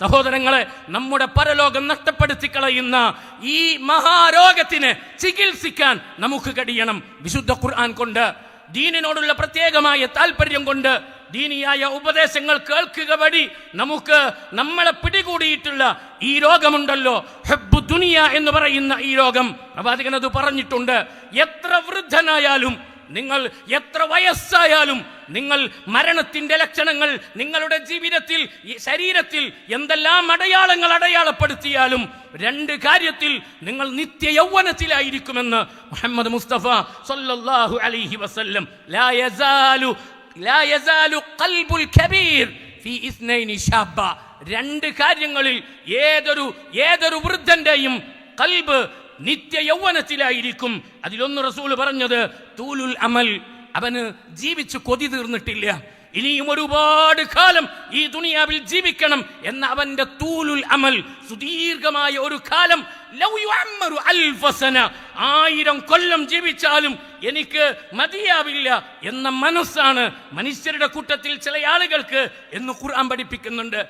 സഹോദരങ്ങളെ നമ്മുടെ പരലോകം നഷ്ടപ്പെടുത്തി കളയുന്ന ഈ മഹാരോഗത്തിന് ചികിത്സിക്കാൻ നമുക്ക് കഴിയണം. വിശുദ്ധ ഖുർആൻ കൊണ്ട് ദീനിനോടുള്ള പ്രത്യേകമായ താല്പര്യം കൊണ്ട് ദീനിയായ ഉപദേശങ്ങൾ കേൾക്കുക വഴി നമുക്ക് നമ്മളെ പിടികൂടിയിട്ടുള്ള ഈ രോഗമുണ്ടല്ലോ. ഹെബ്ബു ദുനിയ എന്ന് പറയുന്ന ഈ രോഗം. പ്രവാചകൻ അത് പറഞ്ഞിട്ടുണ്ട്. എത്ര വൃദ്ധനായാലും നിങ്ങൾ എത്ര വയസ്സായാലും നിങ്ങൾ മരണത്തിന്റെ ലക്ഷണങ്ങൾ നിങ്ങളുടെ ജീവിതത്തിൽ ശരീരത്തിൽ എന്തെല്ലാം അടയാളങ്ങൾ അടയാളപ്പെടുത്തിയാലും രണ്ട് കാര്യത്തിൽ നിങ്ങൾ നിത്യ യൗവനത്തിലായിരിക്കുമെന്ന് മുഹമ്മദ് മുസ്തഫ സല്ലല്ലാഹു അലൈഹി വസല്ലം. ലാ യസാലു ലാ ഖൽബുൽ കബീർ ഫീ ഷാബ രണ്ട് കാര്യങ്ങളിൽ ഏതൊരു ഏതൊരു വൃദ്ധന്റെയും കൽബ് നിത്യ യൗവനത്തിലായിരിക്കും. അതിലൊന്ന് റസൂൽ പറഞ്ഞത് തൂലുൽ അമൽ അവന് ജീവിച്ച് കൊതി തീർന്നിട്ടില്ല. ഇനിയും ഒരുപാട് കാലം ഈ ദുനിയാവിൽ ജീവിക്കണം എന്ന അവന്റെ തൂലുൽ അമൽ സുദീർഘമായ ഒരു കാലം. ആയിരം കൊല്ലം ജീവിച്ചാലും എനിക്ക് മതിയാവില്ല എന്ന മനസ്സാണ് മനുഷ്യരുടെ കൂട്ടത്തിൽ ചില ആളുകൾക്ക് എന്ന് ഖുർആൻ പഠിപ്പിക്കുന്നുണ്ട്.